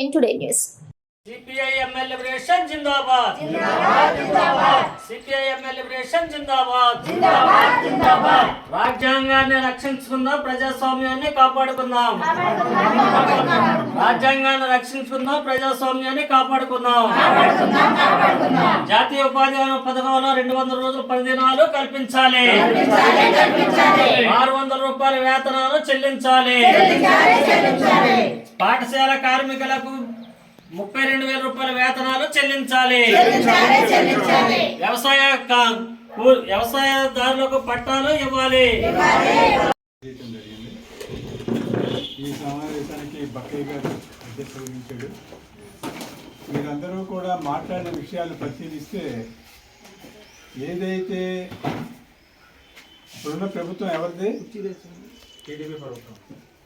In today news CPI MLA liberation Zindabad CPI liberation జిందాబాద్ రాజ్యాంగాన్ని రక్షించుకుందాం ప్రజాస్వామ్యాన్ని కాపాడుకుందాం. రాజ్యాంగాన్ని రక్షించుకుందాం ప్రజాస్వామ్యాన్ని కాపాడుకుందాం. జాతీయ ఉపాధి హామీ పథకంలో రెండు వందల రోజుల పని దినాలు కల్పించాలి ఆరు వందల రూపాయల వేతనాలు చెల్లించాలి. పాఠశాల కార్మికులకు ముప్పై రెండు వేల రూపాయల వేతనాలు చెల్లించాలి. వ్యవసాయ వ్యవసాయదారులకు పట్టాలు ఇవ్వాలి. ఈ సమావేశానికి బక్కయ్య గారు అధ్యక్షత వహించాడు. మీరందరూ కూడా మాట్లాడిన విషయాలు పరిశీలిస్తే ఏదైతే ఇప్పుడున్న ప్రభుత్వం ఎవరిది?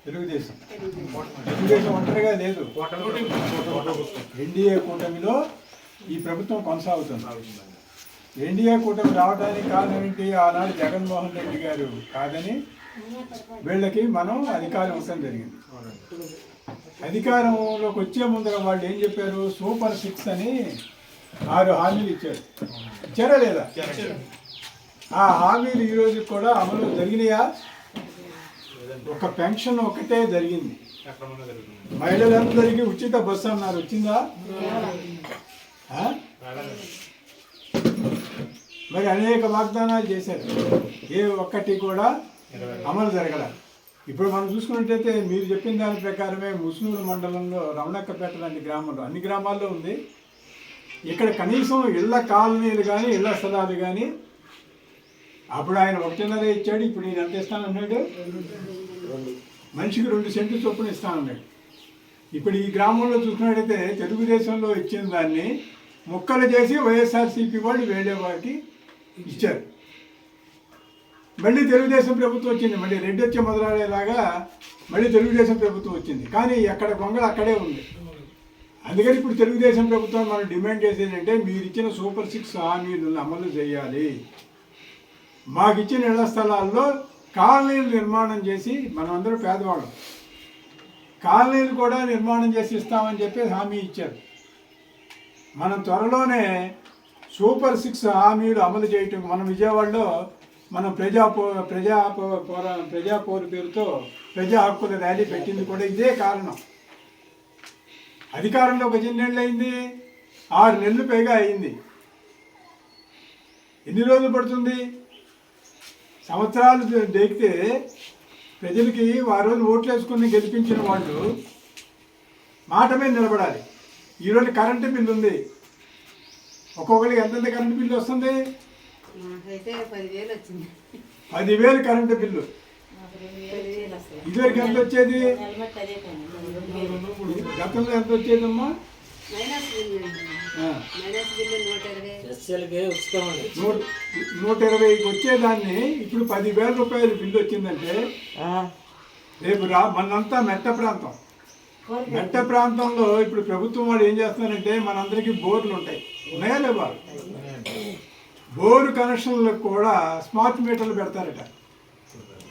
తెలుగుదేశం. తెలుగుదేశం ఒంటరిగా లేదు. ఎన్డీఏ కూటమిలో ఈ ప్రభుత్వం కొనసాగుతుంది. ఎన్డీఏ కూటమి రావడానికి కారణం ఏంటి? ఆనాడు జగన్మోహన్ రెడ్డి గారు కాదని వీళ్ళకి మనం అధికారం ఇవ్వడం జరిగింది. అధికారంలోకి వచ్చే ముందర వాళ్ళు ఏం చెప్పారు? సూపర్ సిక్స్ అని ఆరు హామీలు ఇచ్చారు. ఇచ్చారా లేదా? ఆ హామీలు ఈ రోజు కూడా అమలు జరిగినాయా? ఒక పెన్షన్ ఒకటే జరిగింది. మహిళలందరికీ ఉచిత బస్సు అన్నారు. వచ్చిందా? మరి అనేక వాగ్దానాలు చేశారు. ఏ ఒక్కటి కూడా అమలు జరగల ఇప్పుడు మనం చూసుకున్నట్టయితే మీరు చెప్పిన దాని ప్రకారమే ముస్నూరు మండలంలో రమణక్కపేట లాంటి గ్రామంలో అన్ని గ్రామాల్లో ఉంది. ఇక్కడ కనీసం ఇళ్ళ కాలనీలు కానీ ఇళ్ళ స్థలాలు కానీ అప్పుడు ఆయన ఒకటిన్నర ఇచ్చాడు ఇప్పుడు నేను ఎంత ఇస్తానన్నాడు? మనిషికి రెండు సెంట్లు చొప్పున ఇస్తానన్నాడు. ఇప్పుడు ఈ గ్రామంలో చూసినట్టయితే తెలుగుదేశంలో ఇచ్చిన దాన్ని ముక్కలు చేసి వైఎస్ఆర్సీపీ వాళ్ళు వేరే వారికి ఇచ్చారు. మళ్ళీ తెలుగుదేశం ప్రభుత్వం వచ్చింది. మళ్ళీ రెడ్డి వచ్చే మొదలయ్యేలాగా మళ్ళీ తెలుగుదేశం ప్రభుత్వం వచ్చింది. కానీ ఎక్కడ గొంగళ అక్కడే ఉంది. అందుకని ఇప్పుడు తెలుగుదేశం ప్రభుత్వం మనం డిమాండ్ చేసేది అంటే మీరు ఇచ్చిన సూపర్ సిక్స్ హామీలను అమలు చేయాలి. మాకు ఇచ్చిన ఇళ్ళ స్థలాల్లో కాలనీలు నిర్మాణం చేసి మనమందరం పేదవాళ్ళం. కాలనీలు కూడా నిర్మాణం చేసి ఇస్తామని చెప్పి హామీ ఇచ్చారు. మనం త్వరలోనే సూపర్ సిక్స్ హామీలు అమలు చేయటం మన విజయవాడలో మనం ప్రజా పో ప్రజా పోరా ప్రజా పోరు పేరుతో ప్రజా హక్కుల ర్యాలీ పెట్టింది కూడా ఇదే కారణం. అధికారంలోకి ఒక ఎన్ని నెలలు అయింది ఆరు నెలలు పైగా అయింది. ఎన్ని రోజులు పడుతుంది? సంవత్సరాలు దేకితే ప్రజలకి ఆ రోజు ఓట్లు వేసుకుని గెలిపించిన వాళ్ళు మాట మీద నిలబడాలి. ఈరోజు కరెంటు బిల్లు ఉంది. ఒక్కొక్కరికి ఎంతెంత కరెంటు బిల్లు వస్తుంది? పదివేలు కరెంటు బిల్లు ఇదివరకు ఎంత వచ్చేది? గతంలో ఎంత వచ్చేదమ్మా? నూట ఇరవైకి వచ్చేదాన్ని ఇప్పుడు పదివేల రూపాయలు బిల్లు వచ్చిందంటే రేపు రా మనంతా మెట్ట ప్రాంతం. మెట్ట ప్రాంతంలో ఇప్పుడు ప్రభుత్వం వాళ్ళు ఏం చేస్తున్నారంటే మనందరికీ బోర్లు ఉంటాయి. ఉన్నాయా లేవా? బోరు కనెక్షన్లకు కూడా స్మార్ట్ మీటర్లు పెడతారట.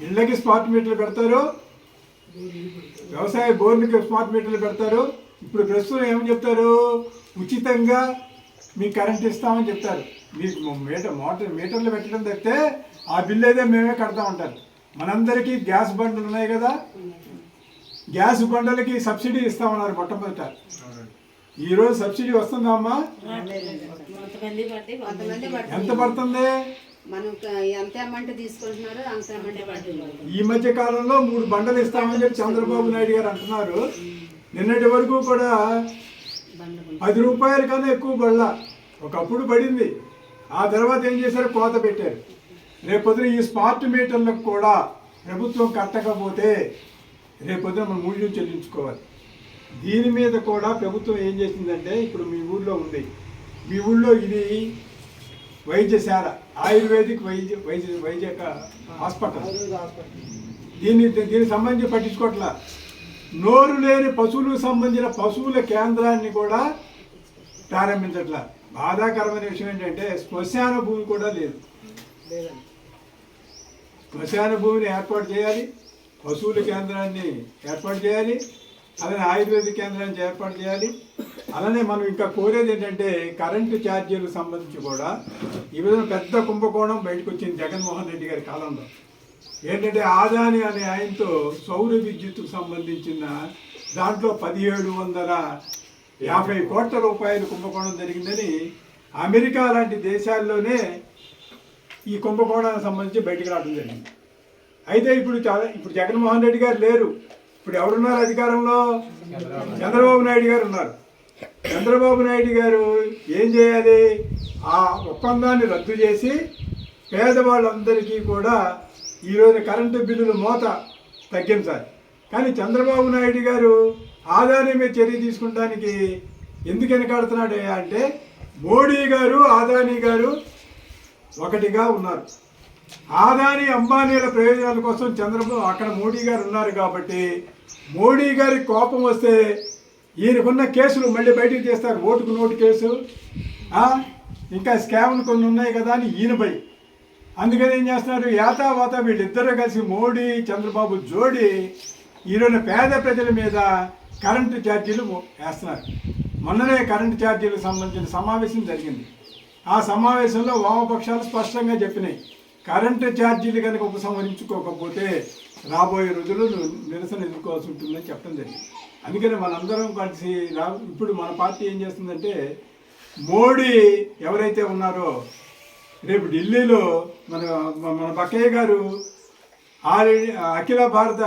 ఇళ్ళకి స్మార్ట్ మీటర్లు పెడతారు. వ్యవసాయ బోర్లకి స్మార్ట్ మీటర్లు పెడతారు. ఇప్పుడు ప్రస్తుతం ఏమని చెప్తారు? ఉచితంగా మీకు కరెంట్ ఇస్తామని చెప్తారు. మీకు మీటర్ మోటార్ మీటర్లు పెట్టడం తప్పితే ఆ బిల్లు అయితే మేమే కడతా ఉంటారు. మనందరికీ గ్యాస్ బండ్లు ఉన్నాయి కదా? గ్యాస్ బండలకి సబ్సిడీ ఇస్తామన్నారు మొట్టమొదట. ఈరోజు సబ్సిడీ వస్తుందా అమ్మా? ఎంత పడుతుంది. ఈ మధ్య కాలంలో మూడు బండలు ఇస్తామని చెప్పి చంద్రబాబు నాయుడు గారు అంటున్నారు. నిన్నటి వరకు కూడా పది రూపాయల కన్నా ఎక్కువ బళ్ళ ఒకప్పుడు పడింది. ఆ తర్వాత ఏం చేశారు? కోత పెట్టారు. రేపొద్దున ఈ స్మార్ట్ మీటర్లకు కూడా ప్రభుత్వం కట్టకపోతే రేపొద్దున మనం మూల్యం చెల్లించుకోవాలి. దీని మీద కూడా ప్రభుత్వం ఏం చేసిందంటే ఇప్పుడు మీ ఊళ్ళో ఉంది. మీ ఊళ్ళో ఇది వైద్యశాల ఆయుర్వేదిక్ వైద్య వైద్య వైద్య హాస్పిటల్. దీన్ని దీనికి సంబంధించి పట్టించుకోవట్లా. నోరు లేని పశువులకు సంబంధించిన పశువుల కేంద్రాన్ని కూడా ప్రారంభించట్లా. బాధాకరమైన విషయం ఏంటంటే శ్మశాన భూమి కూడా లేదు. శ్మశాన భూమిని ఏర్పాటు చేయాలి పశువుల కేంద్రాన్ని ఏర్పాటు చేయాలి అలానే ఆయుర్వేద కేంద్రాన్ని ఏర్పాటు చేయాలి. అలానే మనం ఇంకా కోరేది ఏంటంటే కరెంటు ఛార్జీలకు సంబంధించి కూడా ఈ విధంగా పెద్ద కుంభకోణం బయటకు వచ్చింది జగన్మోహన్ రెడ్డి గారి కాలంలో. ఏంటంటే ఆదాని అనే ఆయనతో సౌర విద్యుత్కు సంబంధించిన దాంట్లో పదిహేడు వందల యాభై కోట్ల రూపాయలు కుంభకోణం జరిగిందని అమెరికా లాంటి దేశాల్లోనే ఈ కుంభకోణానికి సంబంధించి బయటకు రావడం జరిగింది. అయితే ఇప్పుడు చాలా ఇప్పుడు జగన్మోహన్ రెడ్డి గారు లేరు. ఇప్పుడు ఎవరున్నారు అధికారంలో? చంద్రబాబు నాయుడు గారు ఉన్నారు. చంద్రబాబు నాయుడు గారు ఏం చేయాలి? ఆ ఒప్పందాన్ని రద్దు చేసి పేదవాళ్ళందరికీ కూడా ఈరోజు కరెంటు బిల్లుల మోత తగ్గించాలి కానీ చంద్రబాబు నాయుడు గారు ఆదాని మీద చర్య తీసుకుంటానికి ఎందుకు వెనకాడుతున్నాడు అంటే మోడీ గారు ఆదాని గారు ఒకటిగా ఉన్నారు. ఆదాని అంబానీల ప్రయోజనాల కోసం చంద్రబాబు అక్కడ మోడీ గారు ఉన్నారు కాబట్టి మోడీ గారి కోపం వస్తే ఈయనకున్న కేసులు మళ్ళీ బయటకు తీస్తారు. ఓటుకు నోటు కేసు ఇంకా స్కామ్లు కొన్ని ఉన్నాయి కదా అని ఈయనపై అందుకని ఏం చేస్తున్నారు? యాతావాత వీళ్ళిద్దరూ కలిసి మోడీ చంద్రబాబు జోడి ఈరోజు పేద ప్రజల మీద కరెంటు ఛార్జీలు వేస్తున్నారు. మొన్ననే కరెంటు ఛార్జీలకు సంబంధించిన సమావేశం జరిగింది. ఆ సమావేశంలో వామపక్షాలు స్పష్టంగా చెప్పినాయి. కరెంటు ఛార్జీలు కనుక ఉపసంహరించుకోకపోతే రాబోయే రోజుల్లో నిరసన ఎదుర్కోవాల్సి ఉంటుందని చెప్పడం జరిగింది. అందుకని మనందరం కలిసి రా ఇప్పుడు మన పార్టీ ఏం చేస్తుందంటే మోడీ ఎవరైతే ఉన్నారో రేపు ఢిల్లీలో మన మన బక్కయ్య గారు ఆల్ అఖిల భారత?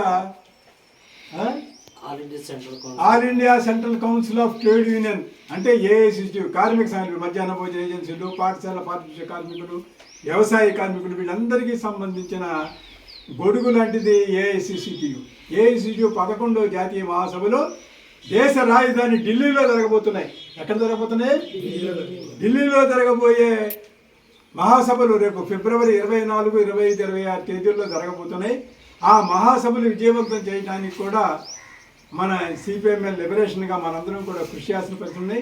All India central council. Of trade union. అంటే ఏఐసిసి కార్మిక సంఘాలు మధ్యాహ్న భోజన ఏజెన్సీలు పాఠశాల పారిశుద్ధ్య కార్మికులు వ్యవసాయ కార్మికులు వీళ్ళందరికీ సంబంధించిన గొడుగు లాంటిది ఏఐసిసిటియు ఏఐసిటియు పదకొండవ జాతీయ మహాసభలో దేశ రాజధాని ఢిల్లీలో జరగబోతున్నాయి. ఎక్కడ జరగబోతున్నాయి. ఢిల్లీలో జరగబోయే మహాసభలు రేపు ఫిబ్రవరి ఇరవై నాలుగు ఇరవై ఐదు ఇరవై ఆరు తేదీల్లో జరగబోతున్నాయి. ఆ మహాసభలు విజయవంతం చేయడానికి కూడా మన సిపిఎంఎల్ లిబరేషన్గా మనందరం కూడా కృషి చేసిన పరిస్థితి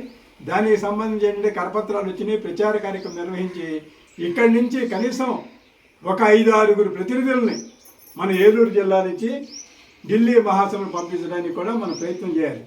దానికి సంబంధించి కరపత్రాలు వచ్చినాయి. ప్రచార కార్యక్రమం నిర్వహించి ఇక్కడి నుంచి కనీసం ఒక ఐదు ఆరుగురు ప్రతినిధుల్ని మన ఏలూరు జిల్లా నుంచి ఢిల్లీ మహాసభలు పంపించడానికి కూడా మనం ప్రయత్నం చేయాలి.